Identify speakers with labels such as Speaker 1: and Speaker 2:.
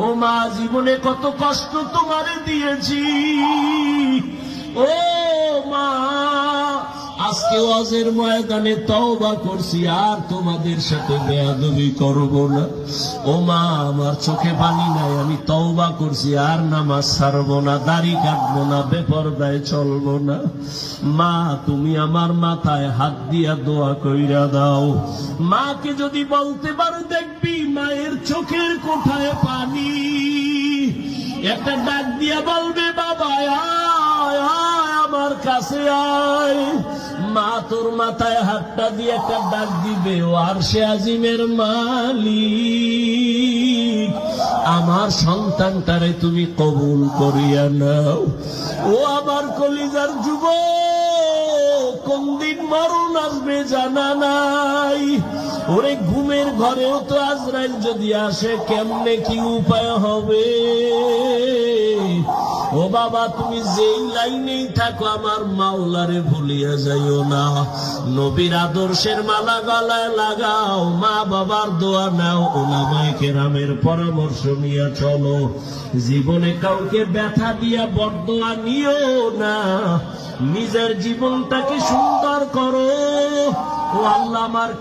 Speaker 1: ও মা, জীবনে কত কষ্ট তোমারে দিয়েছি। ও মা, আজকে ওয়াজের ময়দানে তওবা করছি, আর তোমাদের সাথে বেয়াদবি করব না। ও মা, আমার চোখে পানি নাই, আমি তওবা করছি, আর নামাজ ছাড়বো না, দাড়ি কাটবো না, বেপরদায় চলবো না। মা, তুমি আমার মাথায় হাত দিয়া দোয়া কইরা দাও। মাকে যদি বলতে পারো, দেখবি চোখের পানি। একটা ডাক দিয়া বলবে, বাবা আমার কাছে আয়। মা তোর মাথায় হাতটা দিয়ে একটা ডাক দিবে, আর সে আজিমের আমার সন্তানটারে তুমি কবুল করিয়া নাও। ও আমার কলিজার যুব কোন দিন মরণ আসবে জানা নাই। ওরে ঘুমের ঘরেও তো আজরাইল যদি আসে, কেমনে কি উপায় হবে? ও বাবা, তুমি যেই লাইনেই থাকো, আমার মাওলারে ভুলিয়া যাইও না। নবীর আদর্শের মালা গলায় লাগাও, মা বাবার দোয়া নাও, ওলামায় কেরামের পরামর্শ নিয়ে চলো। জীবনে কাউকে ব্যথা দিয়া বরদোয়া নিও না। নিজের জীবনটাকে সুন্দর করো। ও আল্লাহ আমার